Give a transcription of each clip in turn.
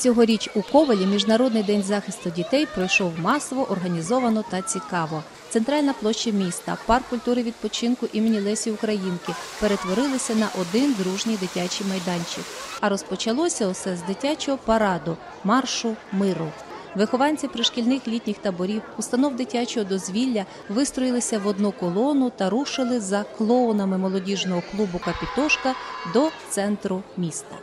Цьогоріч у Ковалі Міжнародний день захисту дітей пройшов масово, організовано та цікаво. Центральна площа міста, парк культури відпочинку імені Лесі Українки перетворилися на один дружній дитячий майданчик. А розпочалося усе з дитячого параду маршу миру. Вихованці пришкільних літніх таборів, установ дитячого дозвілля вистроїлися в одну колону та рушили за клоунами молодіжного клубу Капітошка до центру міста.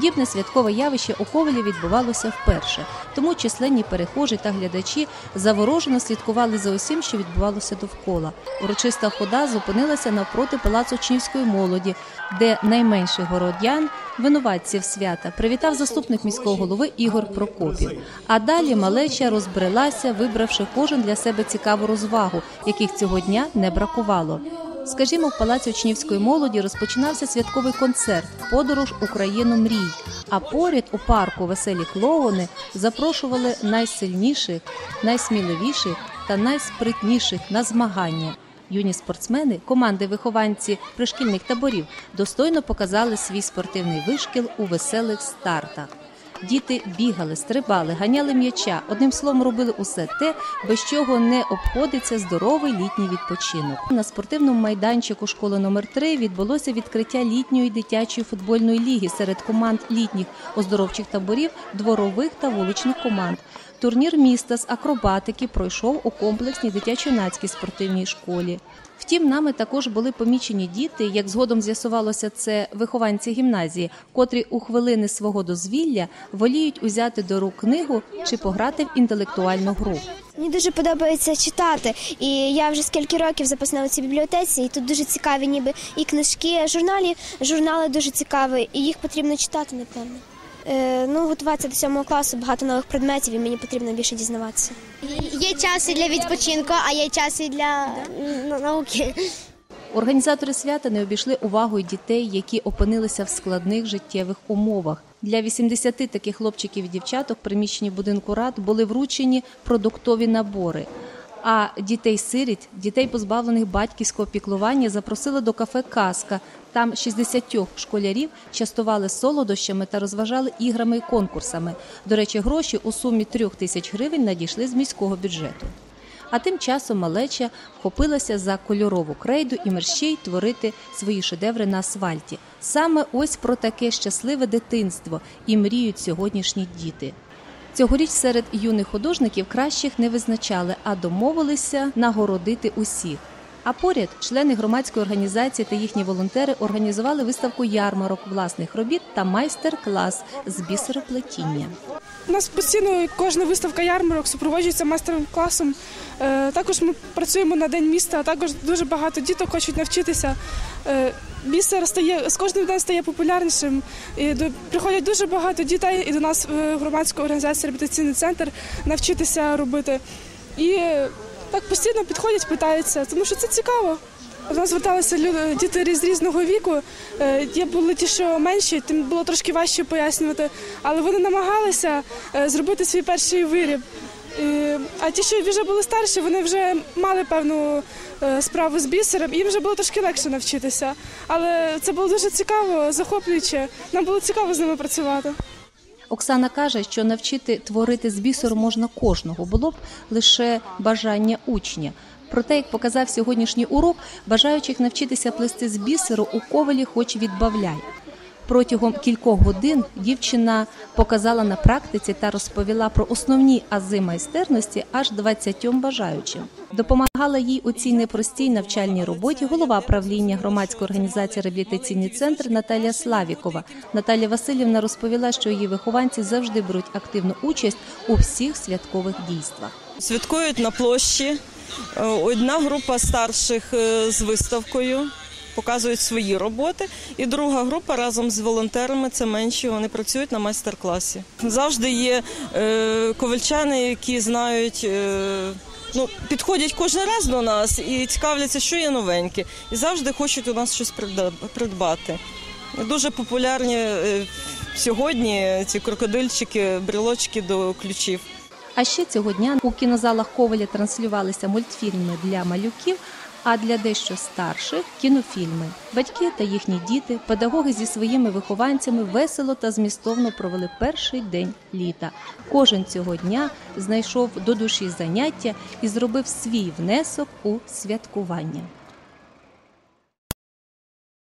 Подібне святкове явище у Ковелі відбувалося вперше, тому численні перехожі та глядачі заворожено слідкували за усім, що відбувалося довкола. Урочиста хода зупинилася навпроти палацу учнівської молоді, де найменших городян, винуватців свята, привітав заступник міського голови Ігор Прокопів. А далі малеча розбрелася, вибравши кожен для себе цікаву розвагу, яких цього дня не бракувало. Скажімо, в палаці учнівської молоді розпочинався святковий концерт Подорож Україну мрій. А поряд у парку веселі клоуни запрошували найсильніших, найсміливіших та найспритніших на змагання. Юні спортсмени, команди вихованці пришкільних таборів, достойно показали свій спортивний вишкіл у веселих стартах. Діти бігали, стрибали, ганяли м'яча. Одним словом, робили усе те, без чого не обходиться здоровий літній відпочинок. На спортивному майданчику школи номер 3 відбулося відкриття літньої дитячої футбольної ліги серед команд літніх оздоровчих таборів, дворових та вуличних команд. Турнір міста з акробатики пройшов у комплексній дитячо-юнацькій спортивній школі. Втім, нами також були помічені діти, як згодом з'ясувалося, це вихованці гімназії, котрі у хвилини свого дозвілля воліють узяти до рук книгу чи пограти в інтелектуальну гру. Мені дуже подобається читати, і я вже скільки років записана у цій бібліотеці, і тут дуже цікаві, ніби і книжки, журналі, журнали дуже цікаві, і їх потрібно читати, напевно. Е, ну, готуватися до сьомого класу, багато нових предметів, і мені потрібно більше дізнаватися. Є час і для відпочинку, а є час і для науки. Організатори свята не обійшли увагою дітей, які опинилися в складних життєвих умовах. Для 80 таких хлопчиків і дівчаток в приміщенні будинку рад були вручені продуктові набори. А дітей-сиріт, дітей, позбавлених батьківського піклування, запросили до кафе Казка. Там 60 школярів частували солодощами та розважали іграми і конкурсами. До речі, гроші у сумі трьох тисяч гривень надійшли з міського бюджету. А тим часом малеча вхопилася за кольорову крейду і мерщій творити свої шедеври на асфальті. Саме ось про таке щасливе дитинство і мріють сьогоднішні діти. Цьогоріч серед юних художників кращих не визначали, а домовилися нагородити усіх. А поряд члени громадської організації та їхні волонтери організували виставку ярмарок власних робіт та майстер-клас з бісероплетіння. У нас постійно кожна виставка ярмарок супроводжується майстерним класом. Е, Також ми працюємо на день міста. а Також дуже багато діток хочуть навчитися. Е, Бісер стає з кожним днем стає популярнішим. І до- приходять дуже багато дітей і до нас в громадську організацію реабілітаційний центр навчитися робити. І е, так постійно підходять, питаються, тому що це цікаво. До нас зверталися люди, діти з різного віку. Е, Є були ті, що менші, тим було трошки важче пояснювати, але вони намагалися е, зробити свій перший виріб. А ті, що вже були старші, вони вже мали певну е, справу з бісером, їм вже було трошки легше навчитися. Але це було дуже цікаво, захоплююче. Нам було цікаво з ними працювати. Оксана каже, що навчити творити з бісеру можна кожного, було б лише бажання учня. Проте, як показав сьогоднішній урок, бажаючих навчитися плести з бісеру у ковалі хоч відбавляй. Протягом кількох годин дівчина показала на практиці та розповіла про основні ази майстерності аж 20 бажаючим. Допомагала їй у цій непростій навчальній роботі голова правління громадської організації реабілітаційний центр Наталія Славікова. Наталія Васильівна розповіла, що її вихованці завжди беруть активну участь у всіх святкових дійствах. Святкують на площі. Е, Одна група старших е, з виставкою показують свої роботи. І друга група разом з волонтерами, це менші, вони працюють на майстер-класі. Завжди є е, ковальчани, які знають. Е, Ну, підходять кожен раз до нас і цікавляться, що є новеньке, і завжди хочуть у нас щось придбати. Дуже популярні е, сьогодні ці крокодильчики, брілочки до ключів. А ще цього дня у кінозалах Коваля транслювалися мультфільми для малюків, а для дещо старших кінофільми. Батьки та їхні діти, педагоги зі своїми вихованцями весело та змістовно провели перший день літа. Кожен цього дня знайшов до душі заняття і зробив свій внесок у святкування.